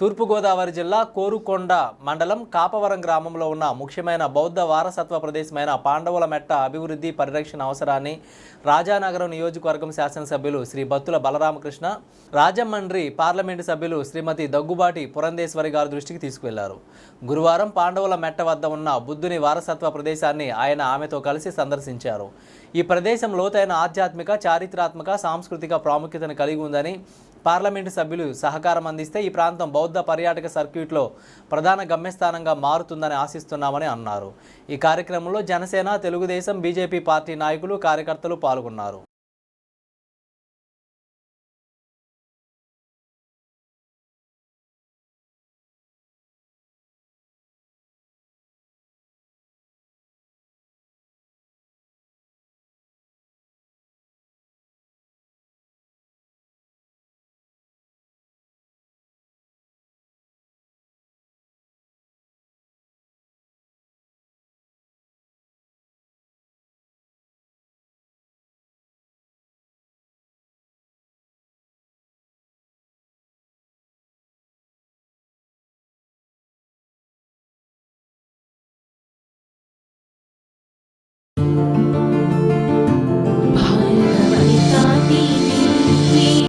తూర్పుగోదావరి జిల్లా కోరుకొండ మండలం కాపవరం గ్రామంలో ఉన్న ముఖ్యమైన బౌద్ధ వారసత్వ ప్రదేశమైన పాండవుల మెట్ట అభివృద్ధి పరిరక్షణ అవసరాన్ని రాజానగరం నియోజకవర్గం శాసనసభ్యులు శ్రీ బత్తుల బలరామకృష్ణ రాజమండ్రి పార్లమెంటు సభ్యులు శ్రీమతి దగ్గుబాటి పురంధేశ్వరి గారి దృష్టికి తీసుకువెళ్ళారు. గురువారం పాండవుల మెట్ట వద్ద ఉన్న బుద్ధుని వారసత్వ ప్రదేశాన్ని ఆయన ఆమెతో కలిసి సందర్శించారు. ఈ ప్రదేశం లోతైన ఆధ్యాత్మిక చారిత్రాత్మక సాంస్కృతిక ప్రాముఖ్యతను కలిగి ఉందని పార్లమెంటు సభ్యులు సహకారం అందిస్తే ఈ ప్రాంతం బౌద్ధ పర్యాటక సర్క్యూట్లో ప్రధాన గమ్యస్థానంగా మారుతుందని ఆశిస్తున్నామని అన్నారు. ఈ కార్యక్రమంలో జనసేన తెలుగుదేశం బీజేపీ పార్టీ నాయకులు కార్యకర్తలు పాల్గొన్నారు.